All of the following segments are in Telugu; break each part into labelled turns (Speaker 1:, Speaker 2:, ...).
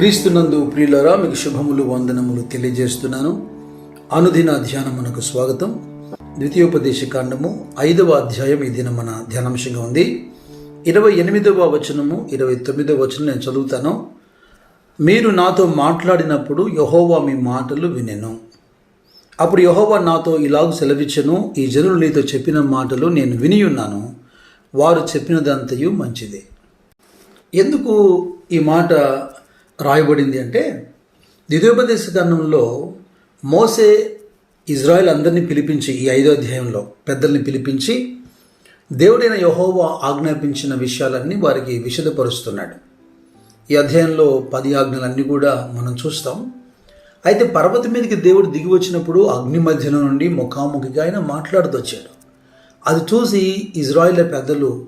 Speaker 1: క్రీస్తునందు ప్రియులరా మీకు శుభములు వందనములు తెలియజేస్తున్నాను. అనుదిన ధ్యానమునకు స్వాగతం. ద్వితీయోపదేశ కాండము ఐదవ అధ్యాయం ఈ దిన మన ధ్యానాంశంగా ఉంది. ఇరవై ఎనిమిదవ వచనము ఇరవై తొమ్మిదవ వచనం నేను చదువుతాను. మీరు నాతో మాట్లాడినప్పుడు యహోవా మీ మాటలు వినెను. అప్పుడు యహోవా నాతో ఇలాగ సెలవిచ్చను ఈ జనులు నీతో చెప్పిన మాటలు నేను వినియున్నాను. వారు చెప్పినదంతయు మంచిదే. ఎందుకు ఈ మాట రాయబడింది అంటే ద్వితీయోపదేశ గ్రంథంలో మోసే ఇజ్రాయెల్ అందరినీ పిలిపించి ఈ ఐదో అధ్యాయంలో పెద్దల్ని పిలిపించి దేవుడైన యహోవా ఆజ్ఞాపించిన విషయాలన్నీ వారికి విషదపరుస్తున్నాడు. ఈ అధ్యాయంలో పది ఆజ్ఞలన్నీ కూడా మనం చూస్తాం. అయితే పర్వతం మీదకి దేవుడు దిగి వచ్చినప్పుడు అగ్ని మధ్యలో నుండి ముఖాముఖిగా ఆయన మాట్లాడుతూ వచ్చాడు. అది చూసి ఇజ్రాయిల్ పెద్దలు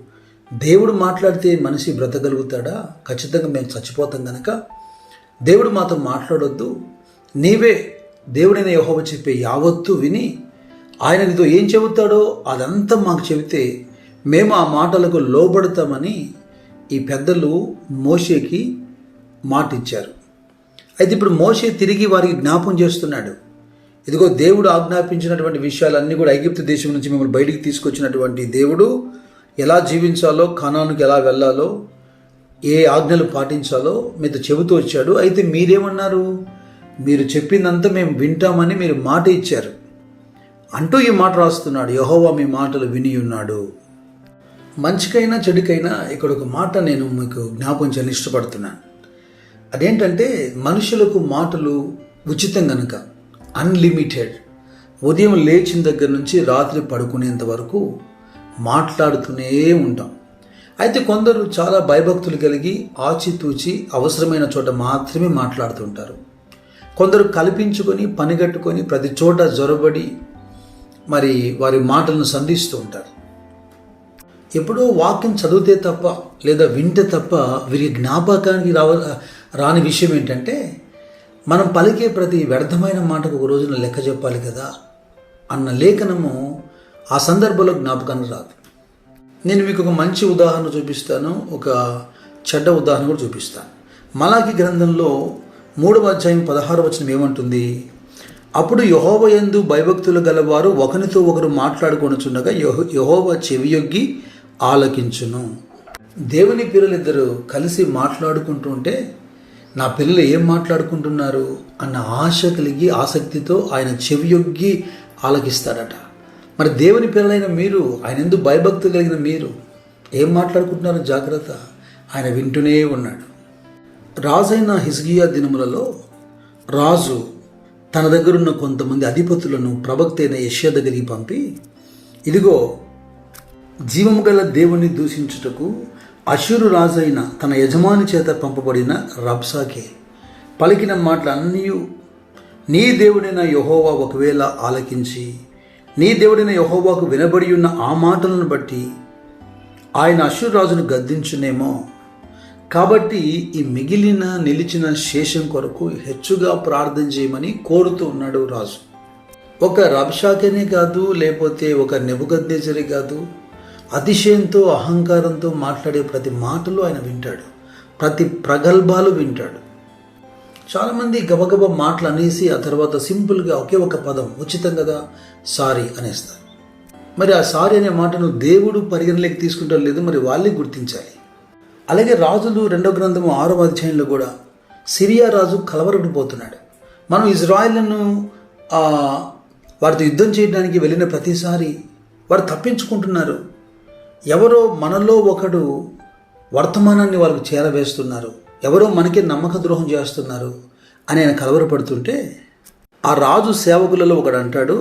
Speaker 1: దేవుడు మాట్లాడితే మనిషి బ్రతకగలుగుతాడా? ఖచ్చితంగా మేము చచ్చిపోతాం కనుక దేవుడు మాతో మాట్లాడొద్దు. నీవే దేవుడైన యహోవ చెప్పే యావత్తు విని ఆయన నీతో ఏం చెబుతాడో అదంతా మాకు చెబితే మేము ఆ మాటలకు లోబడతామని ఈ పెద్దలు మోషేకి మాట ఇచ్చారు అయితే ఇప్పుడు మోషే తిరిగి వారికి జ్ఞాపం చేస్తున్నాడు. ఇదిగో దేవుడు ఆజ్ఞాపించినటువంటి విషయాలన్నీ కూడా ఐగిప్తు దేశం నుంచి మిమ్మల్ని బయటికి తీసుకొచ్చినటువంటి దేవుడు ఎలా జీవించాలో కణానికి ఎలా వెళ్ళాలో ఏ ఆజ్ఞలు పాటించాలో మీతో చెబుతూ వచ్చాడు. అయితే మీరేమన్నారు? మీరు చెప్పిందంతా మేము వింటామని మీరు మాట ఇచ్చారు. అంటూ ఈ మాట రాస్తున్నాడు. యహోవా మీ మాటలు విని ఉన్నాడు. మంచికైనా చెడుకైనా ఇక్కడ ఒక మాట నేను మీకు జ్ఞాపం చేయని ఇష్టపడుతున్నాను. అదేంటంటే మనుషులకు మాటలు ఉచితం గనుక అన్లిమిటెడ్ ఉదయం లేచిన దగ్గర నుంచి రాత్రి పడుకునేంత వరకు మాట్లాడుతూనే ఉంటాం. అయితే కొందరు చాలా భయభక్తులు కలిగి ఆచితూచి అవసరమైన చోట మాత్రమే మాట్లాడుతుంటారు. కొందరు కల్పించుకొని పనిగట్టుకొని ప్రతి చోట జొరబడి మరి వారి మాటలను సంధిస్తూ ఉంటారు. ఎప్పుడో వాక్యం చదివితే తప్ప లేదా వింటే తప్ప వీరి జ్ఞాపకానికి రావ రాని విషయం ఏంటంటే మనం పలికే ప్రతి వ్యర్థమైన మాటకు ఒక రోజున లెక్క చెప్పాలి కదా అన్న లేఖనము ఆ సందర్భంలో జ్ఞాపకానికి రాదు. నేను మీకు ఒక మంచి ఉదాహరణ చూపిస్తాను. ఒక చెడ్డ ఉదాహరణ కూడా చూపిస్తాను. మలాకి గ్రంథంలో మూడవ అధ్యాయం పదహారు వచనం ఏమంటుంది? అప్పుడు యహోవ యందు భయభక్తులు గలవారు ఒకరితో ఒకరు మాట్లాడుకొనుచుండగా యహో యహోవ చెవియొగ్గి ఆలకించును. దేవుని పిల్లలిద్దరూ కలిసి మాట్లాడుకుంటూ ఉంటే నా పిల్లలు ఏం మాట్లాడుకుంటున్నారు? అన్న ఆశ కలిగి ఆసక్తితో ఆయన చెవియొగ్గి ఆలకిస్తాడట. మరి దేవుని పిల్లలైన మీరు ఆయన ఎందుకు భయభక్తి కలిగిన మీరు ఏం మాట్లాడుకుంటున్నారో జాగ్రత్త ఆయన వింటూనే ఉన్నాడు. రాజైన హిజ్గియా దినములలో రాజు తన దగ్గరున్న కొంతమంది అధిపతులను ప్రవక్త అయిన యష్యా దగ్గరికి పంపి ఇదిగో జీవము గల దేవుణ్ణి దూషించుటకు అశురు రాజైన తన యజమాని చేత పంపబడిన రబ్సాకే పలికిన మాటలన్నీ నీ దేవుడైన యహోవా ఒకవేళ ఆలకించి నీ దేవుడైన యహోవాకు వినబడి ఉన్న ఆ మాటలను బట్టి ఆయన అశురాజును గద్దించునేమో. కాబట్టి ఈ మిగిలిన నిలిచిన శేషం కొరకు హెచ్చుగా ప్రార్థన చేయమని కోరుతూ ఉన్నాడు రాజు. ఒక రబ్షాకేనే కాదు లేకపోతే ఒక నెబుగద్దేజరే కాదు అతిశయంతో అహంకారంతో మాట్లాడే ప్రతి మాటలు ఆయన వింటాడు. ప్రతి ప్రగల్భాలు వింటాడు. చాలామంది గబగబ మాటలు అనేసి ఆ తర్వాత సింపుల్గా ఒకే ఒక పదం ఉచితం కదా సారీ అనేస్తారు. మరి ఆ సారీ అనే మాటను దేవుడు పరిగణలోకి తీసుకుంటారు లేదు మరి వాళ్ళే గుర్తించాలి. అలాగే రాజులు రెండో గ్రంథము ఆరో అధ్యాయంలో కూడా సిరియా రాజు కలవరపడిపోతున్నాడు మనం ఇజ్రాయిల్ను వారితో యుద్ధం చేయడానికి వెళ్ళిన ప్రతిసారి వారు తప్పించుకుంటున్నారు. ఎవరో మనలో ఒకడు వర్తమానాన్ని వాళ్ళకు చేరవేస్తున్నారు. ఎవరో మనకి నమ్మక ద్రోహం చేస్తున్నారు అని ఆయన కలవరపడుతుంటే ఆ రాజు సేవకులలో ఒకడు అంటాడు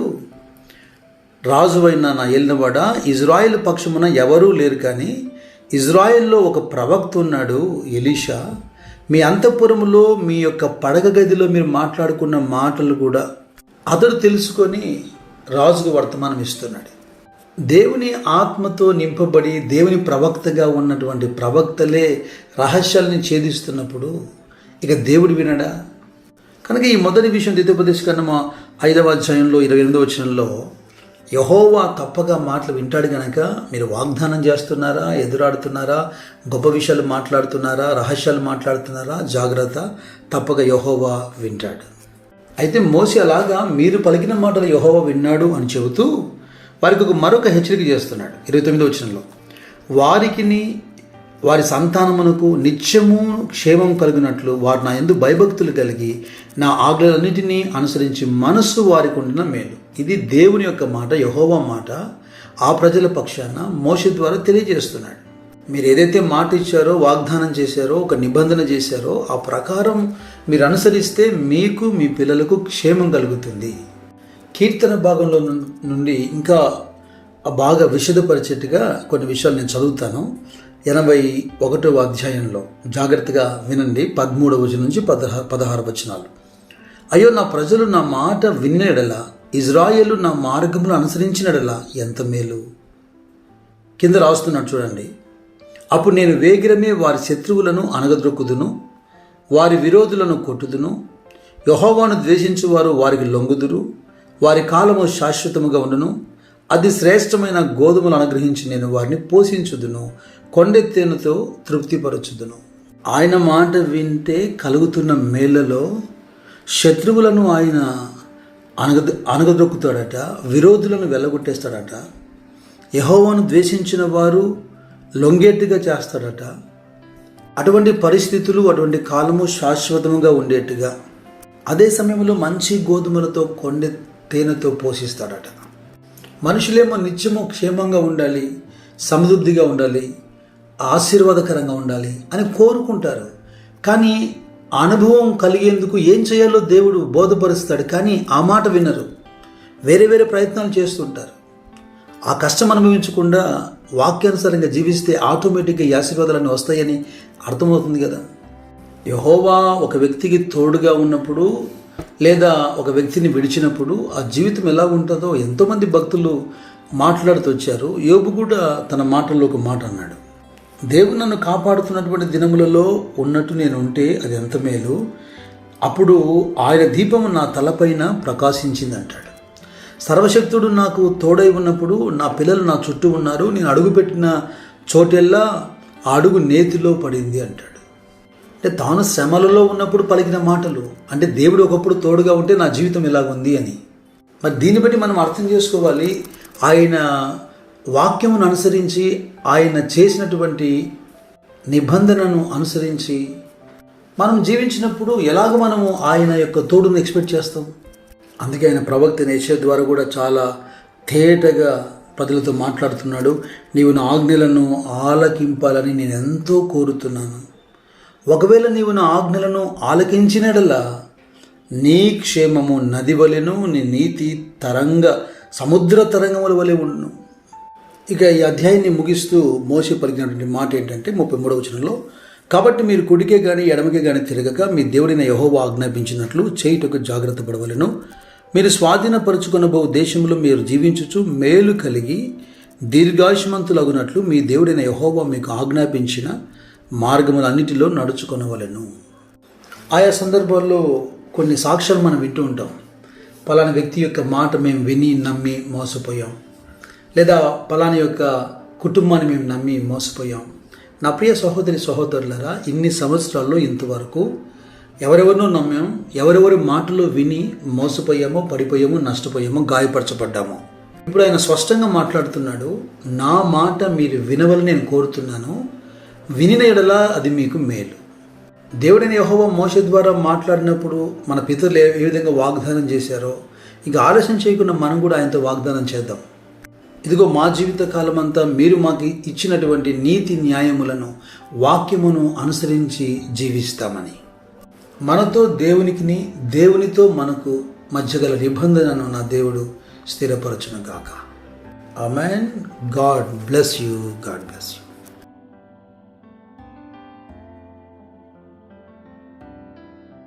Speaker 1: రాజువైన నా ఏలినవాడ ఇజ్రాయెల్ పక్షమున ఎవరూ లేరు కానీ ఇజ్రాయెల్లో ఒక ప్రవక్త ఉన్నాడు ఎలీషా. మీ అంతఃపురములో మీ యొక్క పడగ గదిలో మీరు మాట్లాడుకున్న మాటలు కూడా అతడు తెలుసుకొని రాజుకు వర్తమానం ఇస్తున్నాడు. దేవుని ఆత్మతో నింపబడి దేవుని ప్రవక్తగా ఉన్నటువంటి ప్రవక్తలే రహస్యాలని ఛేదిస్తున్నప్పుడు ఇక దేవుడు వినడా? కనుక ఈ మొదటి విషయం ద్వితీయోపదేశ కన్నా ఐదవ అధ్యాయంలో ఇరవై ఎనిమిదవ వచనంలో యహోవా తప్పగా మాటలు వింటాడు గనక మీరు వాగ్దానం చేస్తున్నారా? ఎదురాడుతున్నారా? గొప్ప విషయాలు మాట్లాడుతున్నారా? రహస్యాలు మాట్లాడుతున్నారా? జాగ్రత్త తప్పక యహోవా వింటాడు. అయితే మోసి అలాగా మీరు పలికిన మాటలు యహోవా విన్నాడు అని చెబుతూ వారికి ఒక మరొక హెచ్చరిక చేస్తున్నాడు. ఇరవై తొమ్మిదో వచనంలో. వారికిని వారి సంతానమునకు నిత్యము క్షేమం కలిగినట్లు వారు నా ఎందు భయభక్తులు కలిగి నా ఆజ్ఞలన్నిటినీ అనుసరించి మనస్సు వారికి ఉండిన మేలు. ఇది దేవుని యొక్క మాట యహోవా మాట ఆ ప్రజల పక్షాన మోష ద్వారా తెలియజేస్తున్నాడు. మీరు ఏదైతే మాట ఇచ్చారో వాగ్దానం చేశారో ఒక నిబంధన చేశారో ఆ ప్రకారం మీరు అనుసరిస్తే మీకు మీ పిల్లలకు క్షేమం కలుగుతుంది. కీర్తన భాగంలో ను- నుండి ఇంకా బాగా విషదపరిచేట్టుగా కొన్ని విషయాలు నేను చదువుతాను. ఎనభై ఒకటవ అధ్యాయంలో జాగ్రత్తగా వినండి. పదమూడవ వచనం నుంచి పదహారు పదహారు వచనాలు. అయ్యో నా ప్రజలు నా మాట విన్నడలా? ఇజ్రాయేలు నా మార్గమును అనుసరించినడలా? ఎంత మేలు. కింద రాస్తున్నాడు చూడండి. అప్పుడు నేను వేగిరమే వారి శత్రువులను అనగద్రొక్కుదును వారి విరోధులను కొట్టుదును. యహోవాను ద్వేషించువారు వారికి లొంగుదురు. వారి కాలము శాశ్వతముగా ఉండును. అది శ్రేష్టమైన గోధుమలు అనుగ్రహించి నేను వారిని పోషించుదును. కొండెత్తేనుతో తృప్తిపరచుదును. ఆయన మాట వింటే కలుగుతున్న మేళ్ళలో శత్రువులను ఆయన అనగ అనగదొక్కుతాడట విరోధులను వెళ్ళగొట్టేస్తాడట యహోవాను ద్వేషించిన వారు లొంగేట్టుగా చేస్తాడట. అటువంటి పరిస్థితులు అటువంటి కాలము శాశ్వతముగా ఉండేట్టుగా. అదే సమయంలో మంచి గోధుమలతో కొండె తేనెతో పోషిస్తాడట. మనుషులేమో నిత్యము క్షేమంగా ఉండాలి సమృద్ధిగా ఉండాలి ఆశీర్వాదకరంగా ఉండాలి అని కోరుకుంటారు. కానీ ఆ అనుభవం కలిగేందుకు ఏం చేయాలో దేవుడు బోధపరుస్తాడు. కానీ ఆ మాట వినరు. వేరే వేరే ప్రయత్నాలు చేస్తుంటారు. ఆ కష్టం అనుభవించకుండా వాక్యానుసారంగా జీవిస్తే ఆటోమేటిక్గా ఈ ఆశీర్వాదాలన్నీ వస్తాయని అర్థమవుతుంది కదా. యహోవా ఒక వ్యక్తికి తోడుగా ఉన్నప్పుడు లేదా ఒక వ్యక్తిని విడిచినప్పుడు ఆ జీవితం ఎలా ఉంటుందో ఎంతోమంది భక్తులు మాట్లాడుతూ వచ్చారు. యోబు కూడా తన మాటల్లో ఒక మాట అన్నాడు. దేవుడు నన్ను కాపాడుతున్నటువంటి దినములలో ఉన్నట్టు నేను ఉంటే అది ఎంత మేలు? అప్పుడు ఆయన దీపము నా తలపైన ప్రకాశించింది అంటాడు. సర్వశక్తుడు నాకు తోడై ఉన్నప్పుడు నా పిల్లలు నా చుట్టూ ఉన్నారు. నేను అడుగుపెట్టిన చోటెల్లా ఆ అడుగు నేతిలో పడింది అంటాడు. అంటే తాను శ్రమలలో ఉన్నప్పుడు పలికిన మాటలు అంటే దేవుడు ఒకప్పుడు తోడుగా ఉంటే నా జీవితం ఇలాగుంది అని. మరి దీన్ని బట్టి మనం అర్థం చేసుకోవాలి ఆయన వాక్యమును అనుసరించి ఆయన చేసినటువంటి నిబంధనను అనుసరించి మనం జీవించినప్పుడు ఎలాగ మనము ఆయన యొక్క తోడును ఎక్స్పెక్ట్ చేస్తాం? అందుకే ఆయన ప్రవక్త నేచర్ ద్వారా కూడా చాలా తేటగా ప్రజలతో మాట్లాడుతున్నాడు నీవు నా ఆజ్ఞలను ఆలకింపాలని నేను ఎంతో కోరుతున్నాను. ఒకవేళ నీవు నా ఆజ్ఞలను ఆలకించినడలా నీ క్షేమము నది వలెను నీ నీతి తరంగ సముద్ర తరంగముల వలె ఉండును. ఇక ఈ అధ్యాయాన్ని ముగిస్తూ మోసే పలికినటువంటి మాట ఏంటంటే ముప్పై మూడవ వచనంలో కాబట్టి మీరు కుడికే కానీ ఎడమకే కానీ తిరగక మీ దేవుడైన యహోవ ఆజ్ఞాపించినట్లు చేయుటకు జాగ్రత్త పడవలను. మీరు స్వాధీనపరుచుకునబో దేశంలో మీరు జీవించుచు మేలు కలిగి దీర్ఘాయుష్మంతులగునట్లు మీ దేవుడైన యహోవా మీకు ఆజ్ఞాపించిన మార్గములన్నిటిలో నడుచుకొనవలెను. ఆయా సందర్భాల్లో కొన్ని సాక్ష్యాలు మనం వింటూ ఉంటాం. పలానా వ్యక్తి యొక్క మాట మేము విని నమ్మి మోసపోయాం. లేదా పలానా యొక్క కుటుంబాన్ని మేము నమ్మి మోసపోయాం. నా ప్రియ సహోదరి సహోదరులరా ఇన్ని సంవత్సరాల్లో ఇంతవరకు ఎవరెవరినో నమ్మాం ఎవరెవరి మాటలు విని మోసపోయామో పడిపోయామో నష్టపోయామో గాయపరచబడ్డామో. ఇప్పుడు ఆయన స్పష్టంగా మాట్లాడుతున్నాడు నా మాట మీరు వినవలని నేను కోరుతున్నాను వినిన ఎడల అది మీకు మేలు. దేవుడైన యహోవ మోస ద్వారా మాట్లాడినప్పుడు మన పితరులు ఏ విధంగా వాగ్దానం చేశారో ఇక ఆలస్యం చేయకుండా మనం కూడా ఆయనతో వాగ్దానం చేద్దాం. ఇదిగో మా జీవిత కాలం అంతా మీరు మాకు ఇచ్చినటువంటి నీతి న్యాయములను వాక్యమును అనుసరించి జీవిస్తామని. మనతో దేవునికిని దేవునితో మనకు మధ్య గల నిబంధనను నా దేవుడు స్థిరపరచును గాక. Amen God bless you. God bless you.